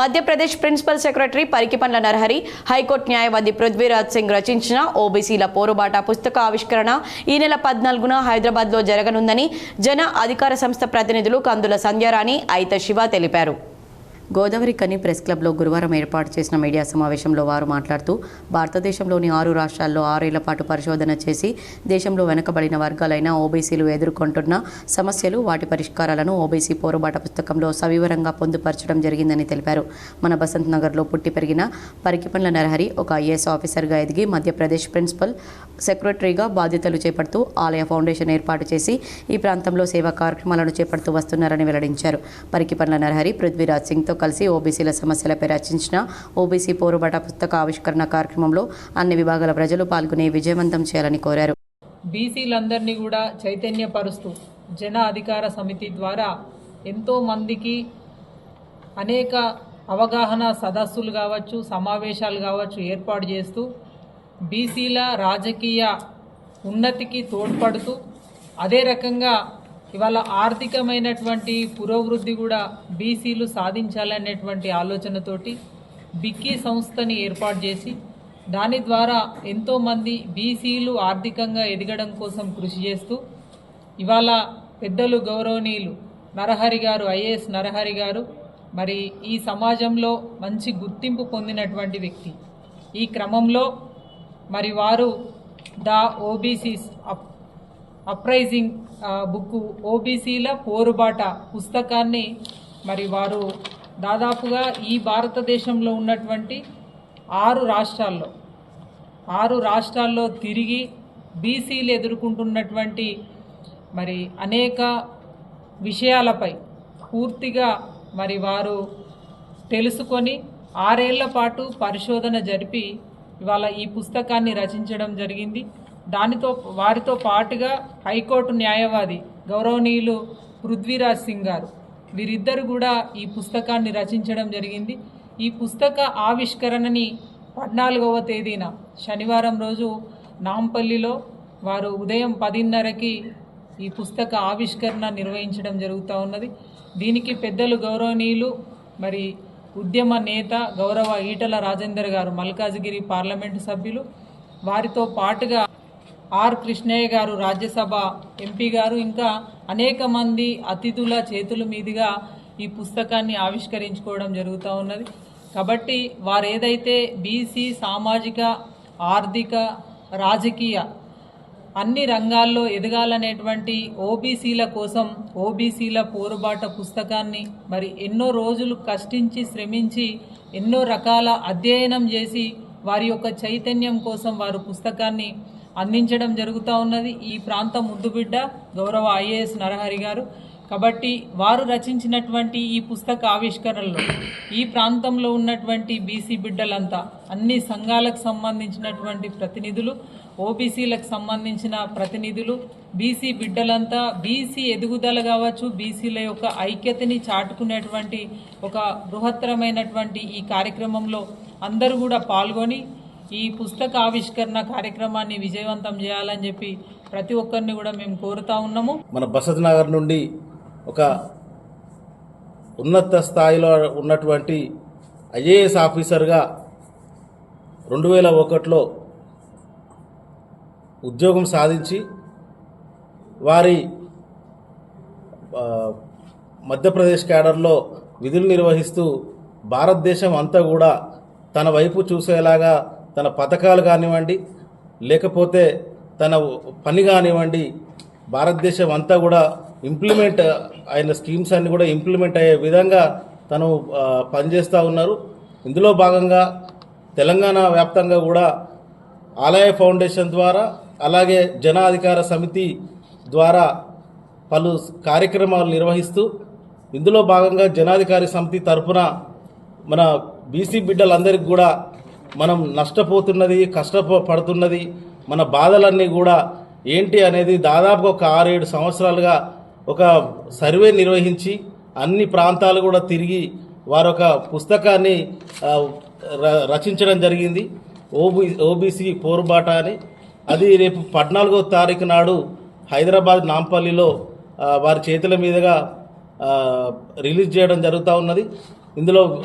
Madhya Pradesh principal secretary Parikipandla Narahari high court న్యాయవాది పృథ్వీరాజ్ సింగ్ రచించిన ఓబీసీల పోరుబాట పుస్తక ఆవిష్కరణ ఈ నెల పద్నాలుగున హైదరాబాద్లో జరగనుందని జన అధికార సంస్థ ప్రతినిధులు కందుల సంధ్యారాణి అయిత శివ తెలిపారు. గోదావరి కని ప్రెస్ క్లబ్లో గురువారం ఏర్పాటు చేసిన మీడియా సమావేశంలో వారు మాట్లాడుతూ భారతదేశంలోని ఆరు రాష్ట్రాల్లో ఆరేళ్ళ పాటు పరిశోధన చేసి దేశంలో వెనుకబడిన వర్గాలైన ఓబీసీలు ఎదుర్కొంటున్న సమస్యలు వాటి పరిష్కారాలను ఓబీసీ పోరుబాట పుస్తకంలో సవివరంగా పొందుపరచడం జరిగిందని తెలిపారు. మన బసంత్ నగర్లో పుట్టి పెరిగిన పరికిపండ్ల నరహరి ఒక ఐఏఎస్ ఆఫీసర్గా ఎదిగి మధ్యప్రదేశ్ ప్రిన్సిపల్ సెక్రటరీగా బాధ్యతలు చేపడుతూ ఆలయ ఫౌండేషన్ ఏర్పాటు చేసి ఈ ప్రాంతంలో సేవా కార్యక్రమాలను చేపడుతూ వస్తున్నారని వెల్లడించారు. పరికిపండ్ల నరహరి పృథ్వీరాజ్ సింగ్తో కలిసి ఓబీసీల సమస్యలపై రచించిన ఓబీసీ పోరుబాట పుస్తక ఆవిష్కరణ కార్యక్రమంలో అన్ని విభాగాల ప్రజలు పాల్గొని విజయవంతం చేయాలని కోరారు. బీసీలందరినీ కూడా చైతన్యపరుస్తూ జన అధికార సమితి ద్వారా ఎంతో మందికి అనేక అవగాహన సదస్సులు కావచ్చు సమావేశాలు కావచ్చు ఏర్పాటు చేస్తూ బీసీల రాజకీయ ఉన్నతికి తోడ్పడుతూ అదే రకంగా ఇవాళ ఆర్థికమైనటువంటి పురోవృద్ధి కూడా బీసీలు సాధించాలనేటువంటి ఆలోచనతోటి బిక్కీ సంస్థని ఏర్పాటు చేసి దాని ద్వారా ఎంతోమంది బీసీలు ఆర్థికంగా ఎదగడం కోసం కృషి చేస్తూ ఇవాళ పెద్దలు గౌరవనీయులు నరహరి గారు ఐఏఎస్ నరహరి గారు మరి ఈ సమాజంలో మంచి గుర్తింపు పొందినటువంటి వ్యక్తి. ఈ క్రమంలో మరి వారు the OBCs up uprising book ఓబీసీల పోరుబాట పుస్తకాన్ని మరి వారు దాదాపుగా ఈ భారతదేశంలో ఉన్నటువంటి ఆరు రాష్ట్రాల్లో ఆరు రాష్ట్రాల్లో తిరిగి బీసీలు ఎదుర్కొంటున్నటువంటి మరి అనేక విషయాలపై పూర్తిగా మరి వారు తెలుసుకొని ఆరేళ్ళ పాటు పరిశోధన జరిపి ఇవాళ ఈ పుస్తకాన్ని రచించడం జరిగింది. దానితో వారితో పాటుగా హైకోర్టు న్యాయవాది గౌరవనీయులు పృథ్వీరాజ్ సింగ్ గారు. వీరిద్దరు కూడా ఈ పుస్తకాన్ని రచించడం జరిగింది. ఈ పుస్తక ఆవిష్కరణని పద్నాలుగవ తేదీన శనివారం రోజు నాంపల్లిలో వారు ఉదయం పదిన్నరకి ఈ పుస్తక ఆవిష్కరణ నిర్వహించడం జరుగుతూ ఉన్నది. దీనికి పెద్దలు గౌరవనీయులు మరి ఉద్యమ నేత గౌరవ ఈటల రాజేందర్ గారు మల్కాజ్గిరి పార్లమెంటు సభ్యులు వారితో పాటుగా ఆర్ కృష్ణయ్య గారు రాజ్యసభ ఎంపీ గారు. ఇంకా అనేక మంది అతిథుల చేతుల మీదుగా ఈ పుస్తకాన్ని ఆవిష్కరించుకోవడం జరుగుతూ ఉన్నది. కాబట్టి వారు ఏదైతే బీసీ సామాజిక ఆర్థిక రాజకీయ అన్ని రంగాల్లో ఎదగాలనేటువంటి ఓబీసీల కోసం ఓబీసీల పోరుబాట పుస్తకాన్ని మరి ఎన్నో రోజులు కష్టించి శ్రమించి ఎన్నో రకాల అధ్యయనం చేసి వారి యొక్క చైతన్యం కోసం వారు పుస్తకాన్ని అందించడం జరుగుతూ ఉన్నది. ఈ ప్రాంతం ముద్దుబిడ్డ గౌరవ ఐఏఎస్ నరహరి గారు. కాబట్టి వారు రచించినటువంటి ఈ పుస్తక ఆవిష్కరణలో ఈ ప్రాంతంలో ఉన్నటువంటి బీసీ బిడ్డలంతా అన్ని సంఘాలకు సంబంధించినటువంటి ప్రతినిధులు ఓబీసీలకు సంబంధించిన ప్రతినిధులు బీసీ బిడ్డలంతా బీసీ ఎదుగుదల కావచ్చు బీసీల యొక్క ఐక్యతని చాటుకునేటువంటి ఒక బృహత్తరమైనటువంటి ఈ కార్యక్రమంలో అందరూ కూడా పాల్గొని ఈ పుస్తక ఆవిష్కరణ కార్యక్రమాన్ని విజయవంతం చేయాలని చెప్పి ప్రతి ఒక్కరిని కూడా మేము కోరుతా ఉన్నాము. మన బసత్ నగర్ నుండి ఒక ఉన్నత స్థాయిలో ఉన్నటువంటి ఐఏఎస్ ఆఫీసర్గా రెండు వేల ఒకటిలో ఉద్యోగం సాధించి వారి మధ్యప్రదేశ్ క్యాడర్లో విధులు నిర్వహిస్తూ భారతదేశం అంతా కూడా తన వైపు చూసేలాగా తన పథకాలు కానివ్వండి లేకపోతే తన పని కానివ్వండి భారతదేశం అంతా కూడా ఇంప్లిమెంట్ అయిన స్కీమ్స్ అన్ని కూడా ఇంప్లిమెంట్ అయ్యే విధంగా తను పనిచేస్తూ ఉన్నారు. ఇందులో భాగంగా తెలంగాణ వ్యాప్తంగా కూడా ఆలయ ఫౌండేషన్ ద్వారా అలాగే జనాధికార సమితి ద్వారా పలు కార్యక్రమాలు నిర్వహిస్తూ ఇందులో భాగంగా జనాధికారి సమితి తరఫున మన బీసీ బిడ్డలందరికీ కూడా మనం నష్టపోతున్నది కష్టపడుతున్నది మన బాధలన్నీ కూడా ఏంటి అనేది దాదాపు ఒక ఆరేడు సంవత్సరాలుగా ఒక సర్వే నిర్వహించి అన్ని ప్రాంతాలు కూడా తిరిగి వారొక పుస్తకాన్ని ర- రచించడం జరిగింది. ఓబీ ఓబీసీ పోరుబాట అని. అది రేపు పద్నాలుగో తారీఖు నాడు హైదరాబాద్ నాంపల్లిలో వారి చేతుల మీదుగా రిలీజ్ చేయడం జరుగుతూ ఉన్నది. ఇందులో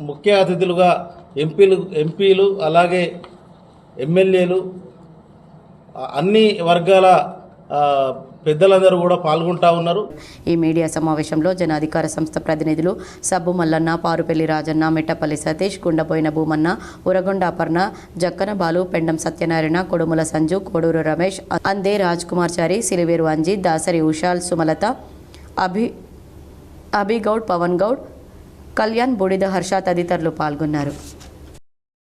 ముఖ్య అతిథులుగా ఎంపీలు ఎంపీలు అలాగే ఎమ్మెల్యేలు అన్ని వర్గాల పెద్దలందరూ కూడా పాల్గొంటా ఉన్నారు. ఈ మీడియా సమావేశంలో జన అధికార సంస్థ ప్రతినిధులు సబ్బు మల్లన్న పారుపల్లి రాజన్న మిట్టపల్లి సతీష్ గుండపోయిన భూమన్న ఉరగొండ అపర్ణ జక్కన బాలు పెండం సత్యనారాయణ కొడుముల సంజు కోడూరు రమేష్ అందే రాజ్ కుమార్ చారి సిలివేరు అంజీ దాసరి ఉషాల్ సుమలత అభి అభిగౌడ్ పవన్ గౌడ్ కళ్యాణ్ బూడిద హర్ష తదితరులు పాల్గొన్నారు.